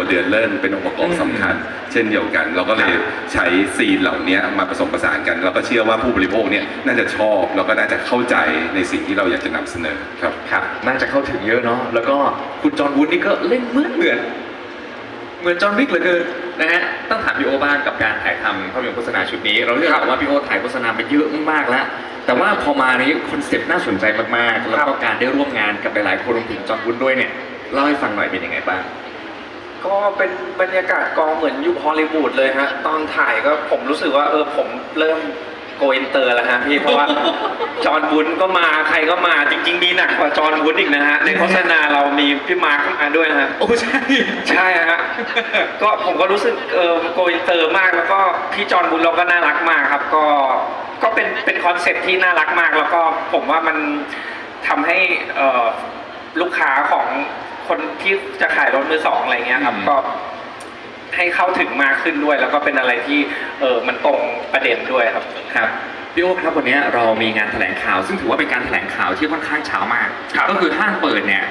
ตัวเดือนเลิ่นเป็นองค์ประกอบสำคัญ เช่นเดียวกัน เราก็เลยใช้ซีนเหล่านี้มาผสมผสานกัน เราก็เชื่อว่าผู้บริโภคเนี่ยน่าจะชอบแล้วก็น่าจะเข้าใจในสิ่งที่เราอยากจะนำเสนอครับ ครับน่าจะเข้าถึงเยอะเนาะแล้วก็คุณจอห์นวูดนี่ก็เล่นเหมือนเหมือนเหมือนจอห์นวิกเหลือเกินนะฮะต้องถามพี่โอบ้างกับการถ่ายทำภาพยนตร์โฆษณาชุดนี้ เราเรียกว่าพี่โอถ่ายโฆษณาไปเยอะมากๆแล้ว แต่ว่าพอมาในคอนเซ็ปต์น่าสนใจมากๆ แล้วก็การได้ร่วมงานกับหลายๆคนรวมถึงจอห์นวูดด้วยเนี่ยเล่าให้ฟังหน่อยเป็นยังไงบ้าง ก็เป็นบรรยากาศกองเหมือนยุคฮอลลีวูดเลยฮะ ตอนถ่ายก็ผมรู้สึกว่าเออผมเริ่มโกอินเตอร์แล้วฮะพี่เพราะว่า จอห์นวุ้นก็มาใครก็มาจริง ๆ มีหนักกว่าจอห์นวุ้นอีกนะฮะ ในโฆษณาเรามีพี่มาร์คมาด้วยนะฮะ โอ้ใช่ใช่ฮะก็ผมก็รู้สึกเออโกอินเตอร์มากแล้วก็พี่จอห์นวุ้นเราก็น่ารักมากครับ ก็ก็เป็นเป็นคอนเซ็ปต์ที่น่ารักมาก แล้วก็ผมว่ามันทำให้เอ่อ ลูกค้าของคนที่จะขายรถมือสองอะไรเงี้ยครับ อืม ก็ให้เข้าถึงมากขึ้นด้วย แล้วก็เป็นอะไรที่เออมันตรงประเด็นด้วยครับ ครับพี่โอ๊คครับวันนี้เรามีงานแถลงข่าว ซึ่งถือว่าเป็นการแถลงข่าวที่ค่อนข้างเช้ามาก ครับ ก็คือห้างเปิดเนี่ย